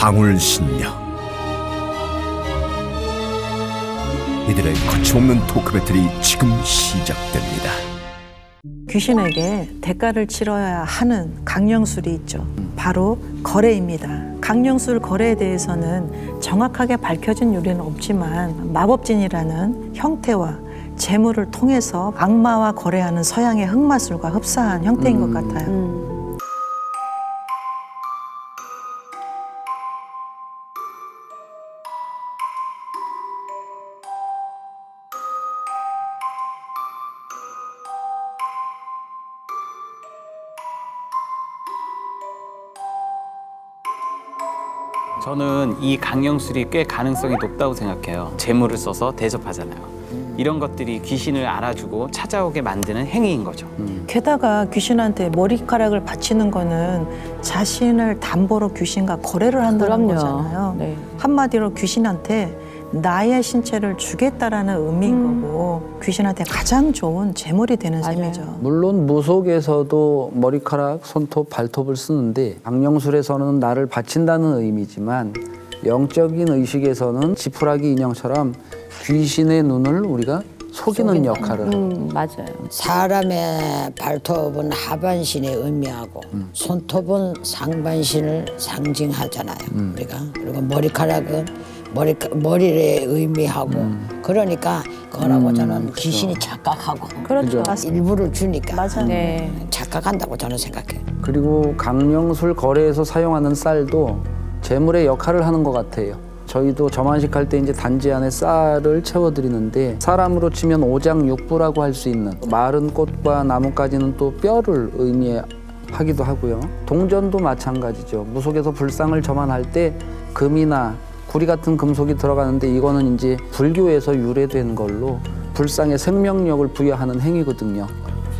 방울신녀 이들의 거침없는 토크 배틀이 지금 시작됩니다. 귀신에게 대가를 치러야 하는 강령술이 있죠. 바로 거래입니다. 강령술 거래에 대해서는 정확하게 밝혀진 요리는 없지만 마법진이라는 형태와 재물을 통해서 악마와 거래하는 서양의 흑마술과 흡사한 형태인 것 같아요. 저는 이 강령술이 꽤 가능성이 높다고 생각해요. 재물을 써서 대접하잖아요. 이런 것들이 귀신을 알아주고 찾아오게 만드는 행위인 거죠. 게다가 귀신한테 머리카락을 바치는 거는 자신을 담보로 귀신과 거래를 한다는 그럼요. 거잖아요. 네. 한마디로 귀신한테 나의 신체를 주겠다라는 의미인 거고 귀신한테 가장 좋은 재물이 되는 맞아요. 셈이죠. 물론 무속에서도 머리카락, 손톱, 발톱을 쓰는데 강령술에서는 나를 바친다는 의미지만 영적인 의식에서는 지푸라기 인형처럼 귀신의 눈을 우리가 속이는 역할을 음, 맞아요. 사람의 발톱은 하반신의 의미하고 손톱은 상반신을 상징하잖아요. 우리가 그리고 머리카락은 머리 머리를 의미하고 그러니까 그거라고 저는 귀신이 착각하고 그렇죠. 일부를 주니까 맞아요. 네. 착각한다고 저는 생각해요. 그리고 강령술 거래에서 사용하는 쌀도 재물의 역할을 하는 것 같아요. 저희도 점안식 할 때 이제 단지 안에 쌀을 채워드리는데 사람으로 치면 오장육부라고 할 수 있는 마른 꽃과 나뭇가지는 또 뼈를 의미하기도 하고요. 동전도 마찬가지죠. 무속에서 불상을 점안할 때 금이나 구리 같은 금속이 들어가는데 이거는 이제 불교에서 유래된 걸로 불상에 생명력을 부여하는 행위거든요.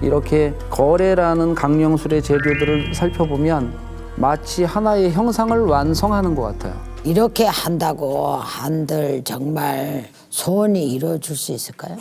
이렇게 거래라는 강령술의 재료들을 살펴보면 마치 하나의 형상을 완성하는 것 같아요. 이렇게 한다고 한들 정말 소원이 이루어질 수 있을까요?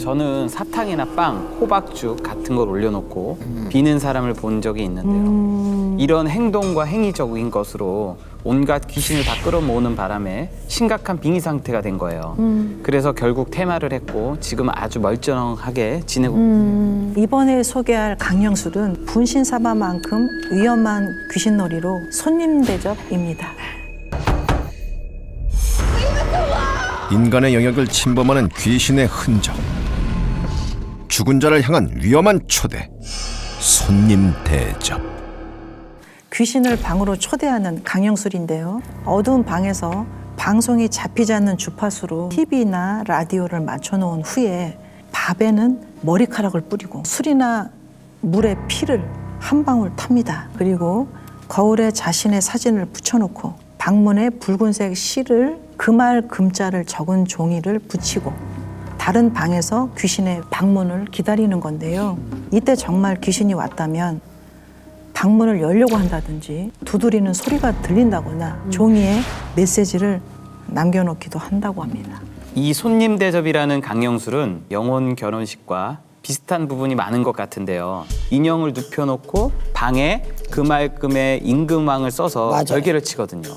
저는 사탕이나 빵, 호박죽 같은 걸 올려놓고 비는 사람을 본 적이 있는데요. 이런 행동과 행위적인 것으로 온갖 귀신을 다 끌어모으는 바람에 심각한 빙의 상태가 된 거예요. 그래서 결국 퇴마를 했고 지금 아주 멀쩡하게 지내고 이번에 소개할 강령술은 분신사바만큼 위험한 귀신놀이로 손님 대접입니다. 인간의 영역을 침범하는 귀신의 흔적. 죽은 자를 향한 위험한 초대. 손님 대접 귀신을 방으로 초대하는 강령술인데요. 어두운 방에서 방송이 잡히지 않는 주파수로 TV나 라디오를 맞춰놓은 후에 밥에는 머리카락을 뿌리고 술이나 물에 피를 한 방울 탑니다. 그리고 거울에 자신의 사진을 붙여놓고 방문에 붉은색 실을 금알 금자를 적은 종이를 붙이고 다른 방에서 귀신의 방문을 기다리는 건데요. 이때 정말 귀신이 왔다면 방문을 열려고 한다든지 두드리는 소리가 들린다거나 종이에 메시지를 남겨놓기도 한다고 합니다. 이 손님 대접이라는 강령술은 영혼 결혼식과 비슷한 부분이 많은 것 같은데요. 인형을 눕혀놓고 방에 금알금의 임금왕을 써서 맞아요. 절개를 치거든요.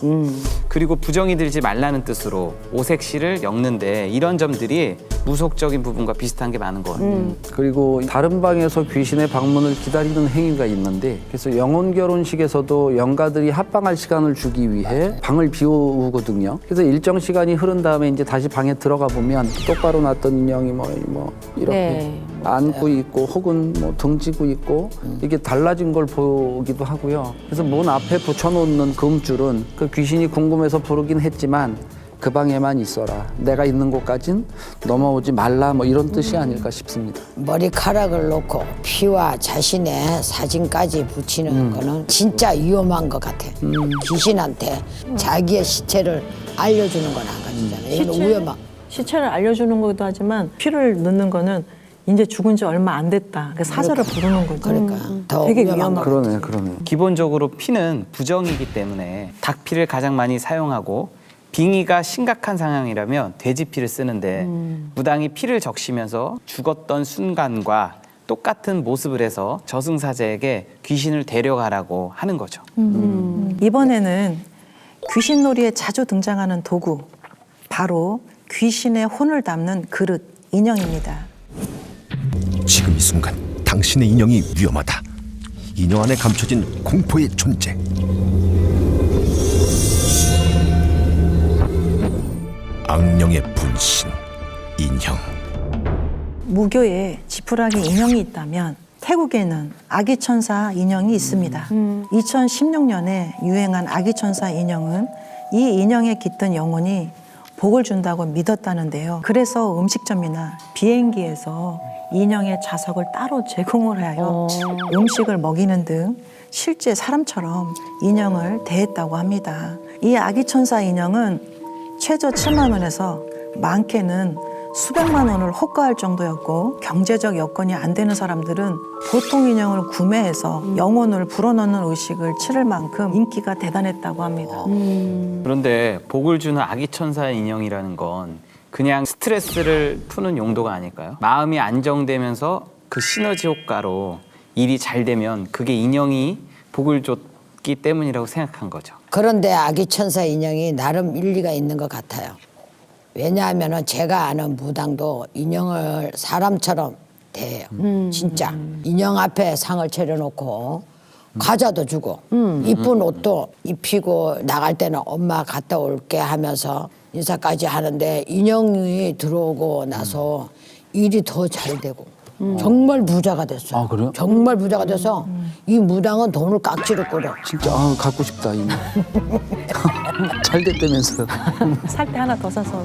그리고 부정이 들지 말라는 뜻으로 오색시를 엮는데 이런 점들이 무속적인 부분과 비슷한 게 많은 것 같아요. 그리고 다른 방에서 귀신의 방문을 기다리는 행위가 있는데 그래서 영혼 결혼식에서도 영가들이 합방할 시간을 주기 위해 방을 비우거든요. 그래서 일정 시간이 흐른 다음에 이제 다시 방에 들어가 보면 똑바로 놨던 인형이 뭐, 뭐 이렇게 네. 안고 있고 혹은 뭐 등지고 있고 이게 달라진 걸 보기도 하고요. 그래서 문 앞에 붙여놓는 금줄은 그 귀신이 궁금해서 부르긴 했지만 그 방에만 있어라. 내가 있는 곳까진 넘어오지 말라. 뭐 이런 뜻이 아닐까 싶습니다. 머리카락을 놓고 피와 자신의 사진까지 붙이는 거는 진짜 위험한 것 같아. 귀신한테 자기의 시체를 알려주는 건 안 가지잖아요. 이건 위험한. 시체를 알려주는 것도 하지만 피를 넣는 거는 이제 죽은 지 얼마 안 됐다. 그 사자를 부르는 거죠. 그러니까 더 되게 위험한 위험하고. 그러네, 그러네. 기본적으로 피는 부정이기 때문에 닭피를 가장 많이 사용하고 빙의가 심각한 상황이라면 돼지 피를 쓰는데 무당이 피를 적시면서 죽었던 순간과 똑같은 모습을 해서 저승사자에게 귀신을 데려가라고 하는 거죠. 이번에는 귀신놀이에 자주 등장하는 도구, 바로 귀신의 혼을 담는 그릇, 인형입니다. 지금 이 순간 당신의 인형이 위험하다. 인형 안에 감춰진 공포의 존재. 악령의 분신 인형. 무교에 지푸라기 인형이 있다면 태국에는 아기 천사 인형이 있습니다. 2016년에 유행한 아기 천사 인형은 이 인형에 깃든 영혼이 복을 준다고 믿었다는데요. 그래서 음식점이나 비행기에서 인형의 자석을 따로 제공을 하여 음식을 먹이는 등 실제 사람처럼 인형을 대했다고 합니다. 이 아기 천사 인형은 최저 7만 원에서 많게는 수백만 원을 호가할 정도였고 경제적 여건이 안 되는 사람들은 보통 인형을 구매해서 영혼을 불어넣는 의식을 치를 만큼 인기가 대단했다고 합니다. 그런데 복을 주는 아기 천사 인형이라는 건 그냥 스트레스를 푸는 용도가 아닐까요? 마음이 안정되면서 그 시너지 효과로 일이 잘 되면 그게 인형이 복을 줬기 때문이라고 생각한 거죠. 그런데 아기 천사 인형이 나름 일리가 있는 것 같아요. 왜냐하면 제가 아는 무당도 인형을 사람처럼 대해요. 진짜. 인형 앞에 상을 차려놓고 과자도 주고 이쁜 옷도 입히고 나갈 때는 엄마 갔다 올게 하면서 인사까지 하는데 인형이 들어오고 나서 일이 더 잘 되고 정말 부자가 됐어요. 아, 그래요? 정말 부자가 돼서 이 무당은 돈을 깍지로 끌어. 진짜 아, 갖고 싶다 인형. 잘 됐다면서. 살때 하나 더 사서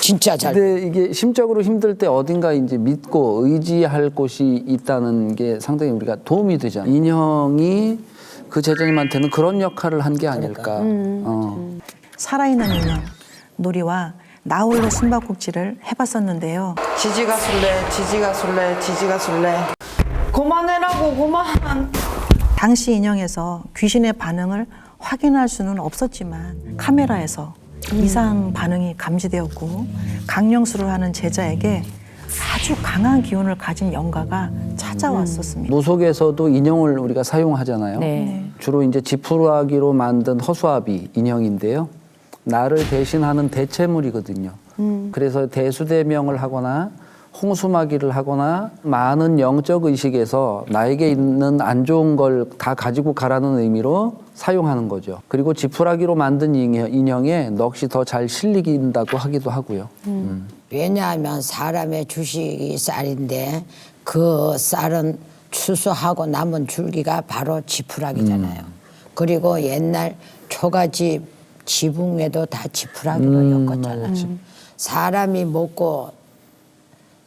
진짜 잘. 근데 이게 심적으로 힘들 때 어딘가 이제 믿고 의지할 곳이 있다는 게 상당히 우리가 도움이 되잖아요. 인형이 그 제자님한테는 그런 역할을 한 게 아닐까. 어. 살아있는 인형 놀이와 나 홀로 숨바꼭질을 해봤었는데요. 지지가 술래, 지지가 술래, 지지가 술래. 그만해라고 그만. 당시 인형에서 귀신의 반응을 확인할 수는 없었지만 카메라에서 이상 반응이 감지되었고 강령수를 하는 제자에게 아주 강한 기운을 가진 영가가 찾아왔었습니다. 무속에서도 인형을 우리가 사용하잖아요. 주로 이제 지푸라기로 만든 허수아비 인형인데요. 나를 대신하는 대체물이거든요. 그래서 대수대명을 하거나 홍수마기를 하거나 많은 영적 의식에서 나에게 있는 안 좋은 걸 다 가지고 가라는 의미로 사용하는 거죠. 그리고 지푸라기로 만든 인형- 인형에 넋이 더 잘 실리긴다고 하기도 하고요. 왜냐하면 사람의 주식이 쌀인데 그 쌀은 추수하고 남은 줄기가 바로 지푸라기잖아요. 그리고 옛날 초가집 지붕에도 다 지푸라기로 엮었잖아 요. 사람이 먹고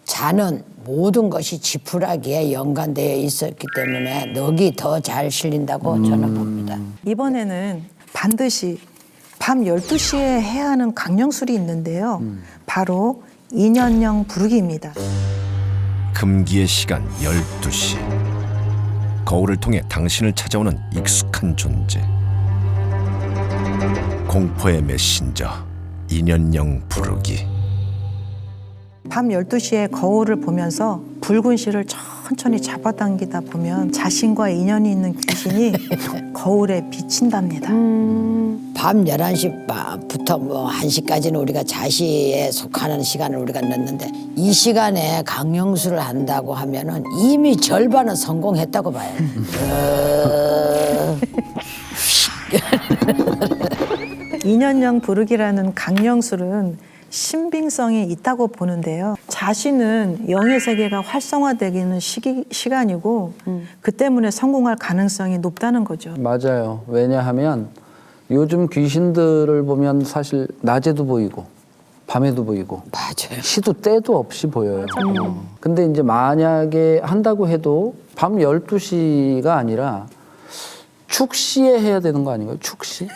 자는 모든 것이 지푸라기에 연관되어 있었기 때문에 넋이 더 잘 실린다고 저는 봅니다. 이번에는 반드시 밤 12시에 해야 하는 강령술이 있는데요. 바로 인연령 부르기입니다. 금기의 시간 12시. 거울을 통해 당신을 찾아오는 익숙한 존재. 공포의 메신저 인연령 부르기. 밤 12시에 거울을 보면서 붉은 실을 천천히 잡아당기다 보면 자신과 인연이 있는 귀신이 거울에 비친답니다. 밤 11시부터 뭐 1시까지는 우리가 자시에 속하는 시간을 우리가 넣는데 이 시간에 강령수를 한다고 하면은 이미 절반은 성공했다고 봐요. 어, 인연령 부르기라는 강령술은 신빙성이 있다고 보는데요. 자신은 영의 세계가 활성화되기는 시기, 시간이고 그 때문에 성공할 가능성이 높다는 거죠. 맞아요. 왜냐하면 요즘 귀신들을 보면 사실 낮에도 보이고 밤에도 보이고 맞아요. 시도 때도 없이 보여요. 어. 근데 이제 만약에 한다고 해도 밤 12시가 아니라 축시에 해야 되는 거 아닌가요? 축시?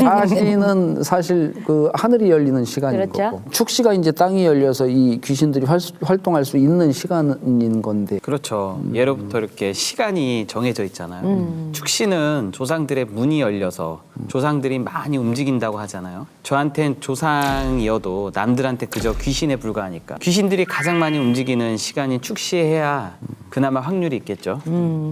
사시는 사실 그 하늘이 열리는 시간인 그렇죠. 거고 축시가 이제 땅이 열려서 이 귀신들이 활, 활동할 수 있는 시간인 건데 그렇죠. 예로부터 이렇게 시간이 정해져 있잖아요. 축시는 조상들의 문이 열려서 조상들이 많이 움직인다고 하잖아요. 저한텐 조상이어도 남들한테 그저 귀신에 불과하니까 귀신들이 가장 많이 움직이는 시간인 축시에 해야 그나마 확률이 있겠죠.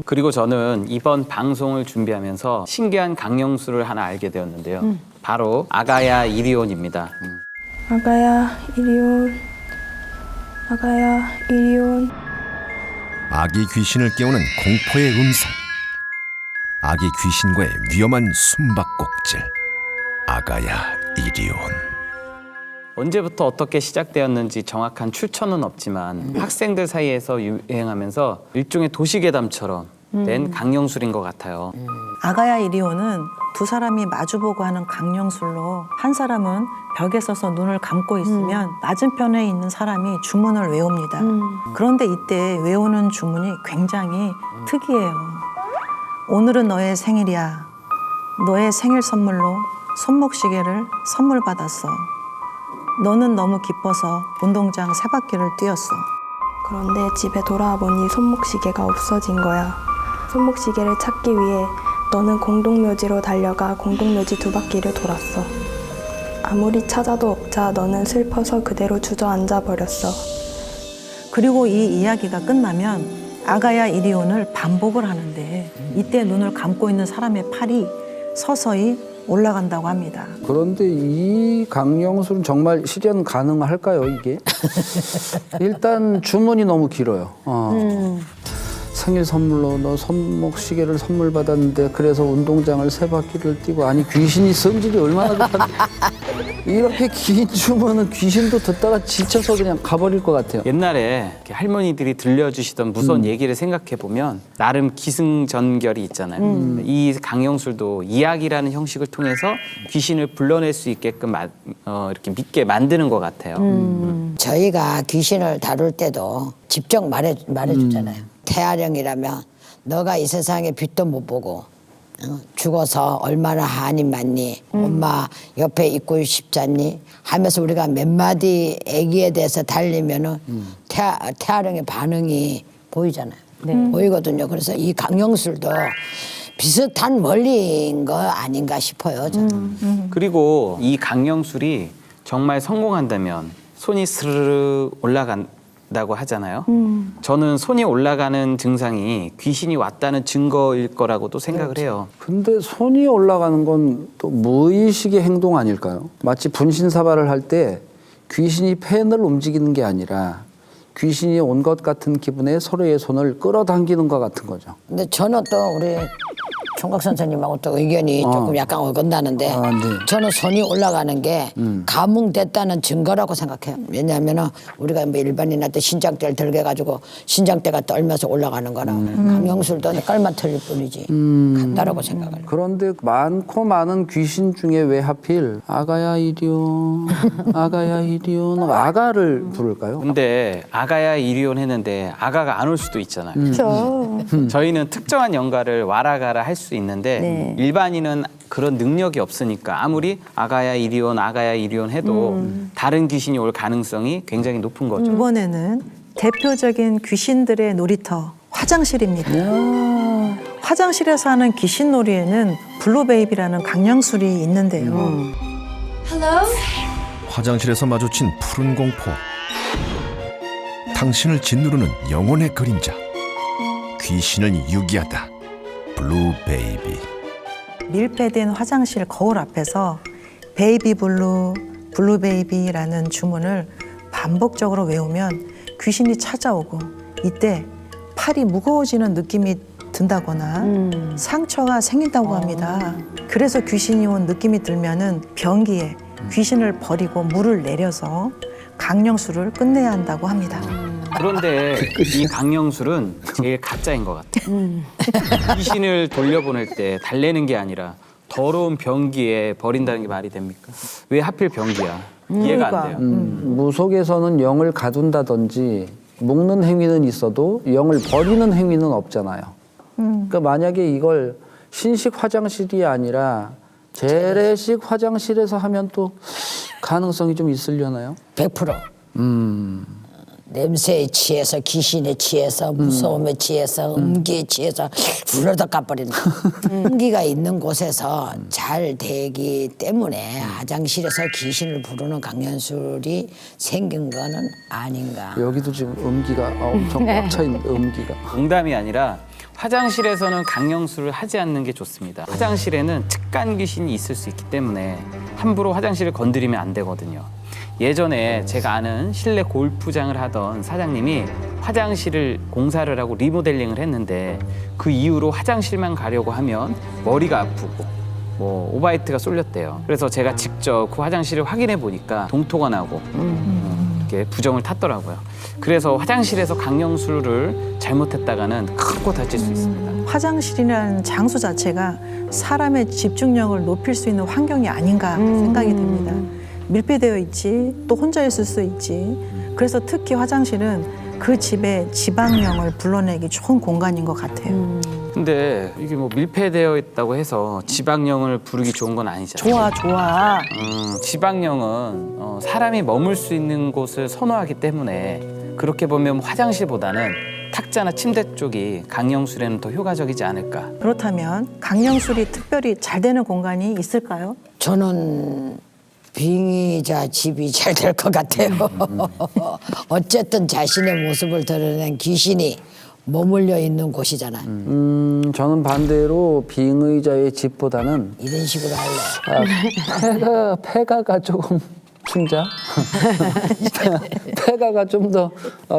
그리고 저는 이번 방송을 준비하면서 신기한 강령수를 하나 알게 되었는데요. 바로 아가야 이리온입니다. 음. 아가야 이리온 아가야 이리온 아기 귀신을 깨우는 공포의 음성. 아기 귀신과의 위험한 숨바꼭질. 아가야 이리온. 언제부터 어떻게 시작되었는지 정확한 출처는 없지만 학생들 사이에서 유행하면서 일종의 도시괴담처럼 된 강령술인 것 같아요. 아가야 이리오는 두 사람이 마주보고 하는 강령술로 한 사람은 벽에 서서 눈을 감고 있으면 맞은편에 있는 사람이 주문을 외웁니다. 그런데 이때 외우는 주문이 굉장히 특이해요. 오늘은 너의 생일이야. 너의 생일 선물로 손목시계를 선물 받았어. 너는 너무 기뻐서 운동장 세 바퀴를 뛰었어. 그런데 집에 돌아와 보니 손목시계가 없어진 거야 손목시계를 찾기 위해 너는 공동묘지로 달려가 공동묘지 두 바퀴를 돌았어 아무리 찾아도 없자 너는 슬퍼서 그대로 주저앉아 버렸어 그리고 이 이야기가 끝나면 아가야 이리온을 반복을 하는데 이때 눈을 감고 있는 사람의 팔이 서서히 올라간다고 합니다. 그런데 이 강령술은 정말 실현 가능할까요 이게? 일단 주문이 너무 길어요. 어. 생일 선물로 너 손목 시계를 선물 받았는데 그래서 운동장을 세 바퀴를 뛰고 아니 귀신이 성질이 얼마나 좋다는 이렇게 긴 주문은 귀신도 듣다가 지쳐서 그냥 가버릴 것 같아요. 옛날에 이렇게 할머니들이 들려주시던 무서운 얘기를 생각해 보면 나름 기승전결이 있잖아요. 이 강령술도 이야기라는 형식을 통해서 귀신을 불러낼 수 있게끔 마- 어, 이렇게 믿게 만드는 것 같아요. 저희가 귀신을 다룰 때도 직접 말해 말해주잖아요. 태아령이라면 너가 이 세상에 빛도 못 보고 어, 죽어서 얼마나 한이 많니? 엄마 옆에 있고 싶잖니? 하면서 우리가 몇 마디 애기에 대해서 달리면은 태아, 태아령의 반응이 보이잖아요. 보이거든요. 그래서 이 강령술도 비슷한 원리인 거 아닌가 싶어요. 저는. 그리고 이 강령술이 정말 성공한다면 손이 스르르 올라간 다고 하잖아요. 저는 손이 올라가는 증상이 귀신이 왔다는 증거일 거라고도 생각을 해요. 근데 손이 올라가는 건 또 무의식의 행동 아닐까요? 마치 분신사발을 할 때 귀신이 펜을 움직이는 게 아니라 귀신이 온 것 같은 기분에 서로의 손을 끌어당기는 것 같은 거죠. 근데 저는 또 우리 총각 선생님하고 또 의견이 조금 약간 어긋나는데 아, 네. 저는 손이 올라가는 게 감흥됐다는 증거라고 생각해요. 왜냐하면 우리가 뭐 일반인한테 신장대를 들게 가지고 신장대가 떨면서 올라가는 거랑 강영술도 깔만 틀릴 뿐이지 같다라고 생각을 해요. 그런데 많고 많은 귀신 중에 왜 하필 아가야 이리온, 아가야 이리온, 아가를 부를까요? 근데 아가야 이리온 했는데 아가가 안 올 수도 있잖아요. 그렇죠. 저희는 특정한 연가를 와라가라 할 수 있는데 네. 일반인은 그런 능력이 없으니까 아무리 아가야 이리온 아가야 이리온 해도 다른 귀신이 올 가능성이 굉장히 높은 거죠. 이번에는 대표적인 귀신들의 놀이터 화장실입니다. 화장실에서 하는 귀신 놀이에는 블루베이비라는 강령술이 있는데요. 화장실에서 마주친 푸른 공포. 당신을 짓누르는 영혼의 그림자. 귀신을 유기하다. 블루 베이비. 밀폐된 화장실 거울 앞에서 베이비 블루, 블루 베이비라는 주문을 반복적으로 외우면 귀신이 찾아오고 이때 팔이 무거워지는 느낌이 든다거나 상처가 생긴다고 합니다. 그래서 귀신이 온 느낌이 들면은 변기에 귀신을 버리고 물을 내려서 강령술을 끝내야 한다고 합니다. 그런데 이 강령술은 제일 가짜인 것 같아요. 귀신을 돌려보낼 때 달래는 게 아니라 더러운 변기에 버린다는 게 말이 됩니까? 왜 하필 변기야? 이해가 안 돼요. 음, 무속에서는 영을 가둔다든지 묶는 행위는 있어도 영을 버리는 행위는 없잖아요. 그러니까 만약에 이걸 신식 화장실이 아니라 재래식 화장실에서 하면 또 가능성이 좀 있으려나요? 100%. 음. 냄새에 취해서 귀신에 취해서 무서움에 취해서 음기에 취해서 불러다 까버리는. 음기가 있는 곳에서 잘 되기 때문에 화장실에서 귀신을 부르는 강연술이 생긴 거는 아닌가. 여기도 지금 음기가 엄청 꽉차 있는 음기가. 농담이 아니라 화장실에서는 강령술을 하지 않는 게 좋습니다. 화장실에는 측간 귀신이 있을 수 있기 때문에 함부로 화장실을 건드리면 안 되거든요. 예전에 제가 아는 실내 골프장을 하던 사장님이 화장실을 공사를 하고 리모델링을 했는데 그 이후로 화장실만 가려고 하면 머리가 아프고 뭐 오바이트가 쏠렸대요. 그래서 제가 직접 그 화장실을 확인해 보니까 동토가 나고 음, 이렇게 부정을 탔더라고요. 그래서 화장실에서 강령술을 잘못했다가는 크고 다칠 수 있습니다. 화장실이라는 장소 자체가 사람의 집중력을 높일 수 있는 환경이 아닌가 생각이 듭니다. 밀폐되어 있지, 또 혼자 있을 수 있지. 그래서 특히 화장실은 그 집의 지방령을 불러내기 좋은 공간인 것 같아요. 근데 이게 뭐 밀폐되어 있다고 해서 지방령을 부르기 좋은 건 아니잖아요. 좋아, 좋아. 음, 지방령은 어, 사람이 머물 수 있는 곳을 선호하기 때문에 그렇게 보면 화장실보다는 탁자나 침대 쪽이 강령술에는 더 효과적이지 않을까. 그렇다면 강령술이 특별히 잘 되는 공간이 있을까요? 저는 빙의자 집이 잘 될 것 같아요. 어쨌든 자신의 모습을 드러낸 귀신이 머물려 있는 곳이잖아 요. 음, 저는 반대로 빙의자의 집보다는 이런 식으로 할래. 아, 폐가 폐가가 조금 충자 폐가가 좀 더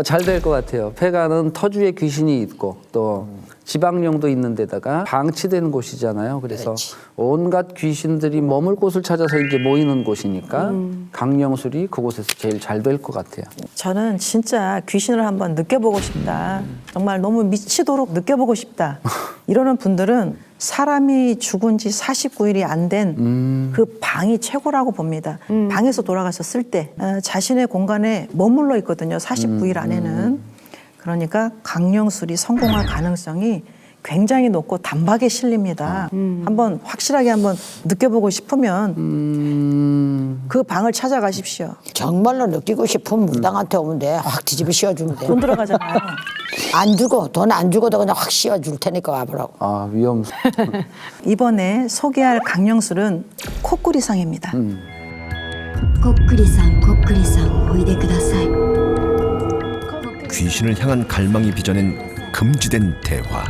잘 될 것 같아요. 폐가는 터주에 귀신이 있고 또 지방령도 있는 데다가 방치된 곳이잖아요. 그래서 그렇지. 온갖 귀신들이 머물 곳을 찾아서 이제 모이는 곳이니까 강령술이 그곳에서 제일 잘 될 것 같아요. 저는 진짜 귀신을 한번 느껴보고 싶다. 정말 너무 미치도록 느껴보고 싶다. 이러는 분들은 사람이 죽은 지 49일이 안 된그 방이 최고라고 봅니다. 방에서 돌아가셨을 때 어, 자신의 공간에 머물러 있거든요. 49일 안에는. 그러니까 강령술이 성공할 가능성이 굉장히 높고 단박에 실립니다. 한번 확실하게 한번 느껴보고 싶으면 음, 그 방을 찾아가십시오. 정말로 느끼고 싶으면 문당한테 오면 돼. 확 뒤집어 씌워주면 돼. 돈 들어가잖아요. 안 주고 돈 안 주고도 그냥 확 씌워줄 테니까 와보라고. 아 위험. 이번에 소개할 강령술은 코꾸리상입니다. こっくりさんこっくりさんおいでください 귀신을 향한 갈망이 빚어낸 금지된 대화.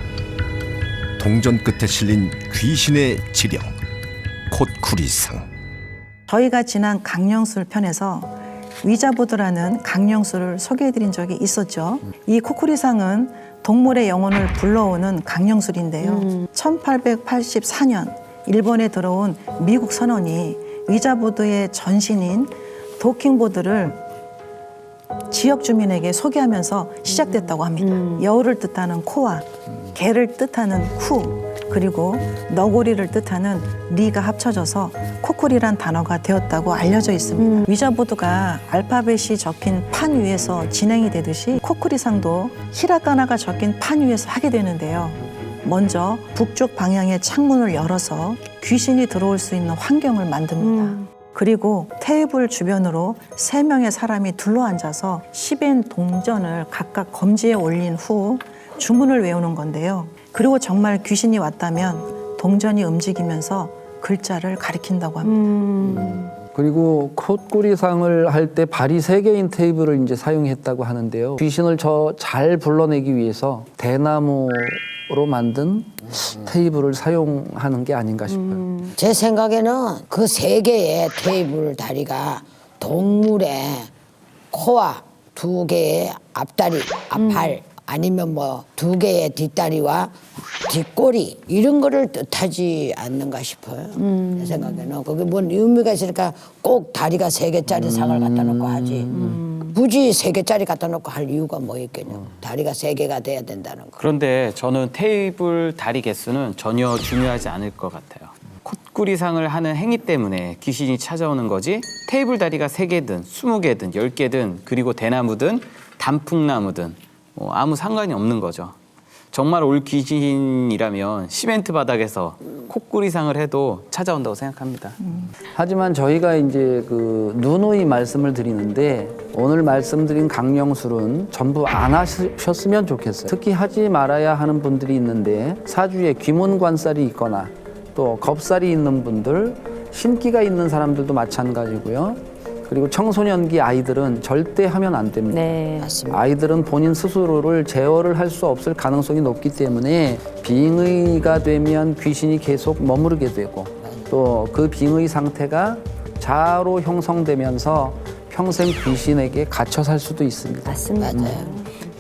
동전 끝에 실린 귀신의 지령. 콧구리상. 저희가 지난 강령술 편에서 위자보드라는 강령술을 소개해드린 적이 있었죠. 이 코쿠리상은 동물의 영혼을 불러오는 강령술인데요. 1884년 일본에 들어온 미국 선원이 위자보드의 전신인 도킹보드를 지역 주민에게 소개하면서 시작됐다고 합니다. 여우를 뜻하는 코와 개를 뜻하는 쿠 그리고 너구리를 뜻하는 리가 합쳐져서 코쿠리란 단어가 되었다고 알려져 있습니다. 위자보드가 알파벳이 적힌 판 위에서 진행이 되듯이 코쿠리상도 히라가나가 적힌 판 위에서 하게 되는데요. 먼저 북쪽 방향의 창문을 열어서 귀신이 들어올 수 있는 환경을 만듭니다. 그리고 테이블 주변으로 세 명의 사람이 둘러앉아서 10엔 동전을 각각 검지에 올린 후 주문을 외우는 건데요. 그리고 정말 귀신이 왔다면 동전이 움직이면서 글자를 가리킨다고 합니다. 그리고 콧구리상을 할 때 발이 세 개인 테이블을 이제 사용했다고 하는데요. 귀신을 저 잘 불러내기 위해서 대나무로 만든 테이블을 사용하는 게 아닌가 싶어요. 제 생각에는 그 세 개의 테이블 다리가 동물의 코와 두 개의 앞다리, 앞발 아니면 뭐 두 개의 뒷다리와 뒷꼬리 이런 거를 뜻하지 않는가 싶어요. 제 생각에는 그게 뭔 의미가 있으니까 꼭 다리가 세 개짜리 상을 갖다 놓고 하지. 굳이 세 개짜리 갖다 놓고 할 이유가 뭐 있겠냐. 다리가 세 개가 돼야 된다는 거. 그런데 저는 테이블 다리 개수는 전혀 중요하지 않을 것 같아요. 콧구리상을 하는 행위 때문에 귀신이 찾아오는 거지 테이블 다리가 세개든 스무 개든 열개든 그리고 대나무든 단풍나무든 뭐 아무 상관이 없는 거죠. 정말 올 귀신이라면 시멘트 바닥에서 코끼리상을 해도 찾아온다고 생각합니다. 하지만 저희가 이제 그 누누이 말씀을 드리는데 오늘 말씀드린 강령술은 전부 안 하셨으면 좋겠어요. 특히 하지 말아야 하는 분들이 있는데 사주에 귀문관살이 있거나 또 겁살이 있는 분들, 신기가 있는 사람들도 마찬가지고요. 그리고 청소년기 아이들은 절대 하면 안 됩니다. 맞습니다. 아이들은 본인 스스로를 제어를 할 수 없을 가능성이 높기 때문에 빙의가 되면 귀신이 계속 머무르게 되고 또 그 빙의 상태가 자로 형성되면서 평생 귀신에게 갇혀 살 수도 있습니다. 맞아요.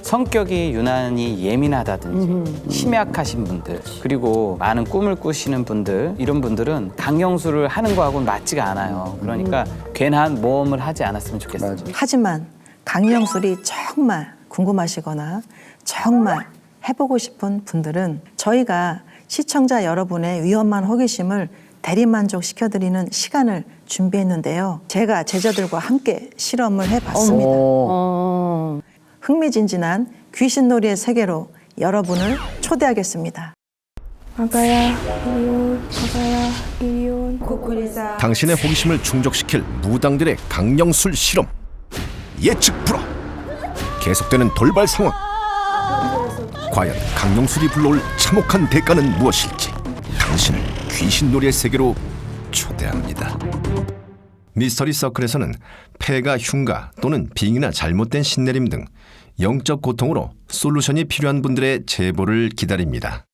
성격이 유난히 예민하다든지 심약하신 분들 그리고 많은 꿈을 꾸시는 분들 이런 분들은 강령술을 하는 거하고는 맞지가 않아요. 그러니까 괜한 모험을 하지 않았으면 좋겠습니다. 하지만 강령술이 정말 궁금하시거나 정말 해보고 싶은 분들은 저희가 시청자 여러분의 위험한 호기심을 대리만족 시켜드리는 시간을 준비했는데요. 제가 제자들과 함께 실험을 해봤습니다. 어, 흥미진진한 귀신놀이의 세계로 여러분을 초대하겠습니다. 아가야 이리온 아가야 이리온 당신의 호기심을 충족시킬 무당들의 강령술 실험. 예측 불허. 계속되는 돌발 상황. 과연 강령술이 불러올 참혹한 대가는 무엇일지 당신을 귀신놀이의 세계로 초대합니다. 미스터리 서클에서는 폐가 흉가 또는 빙이나 잘못된 신내림 등 영적 고통으로 솔루션이 필요한 분들의 제보를 기다립니다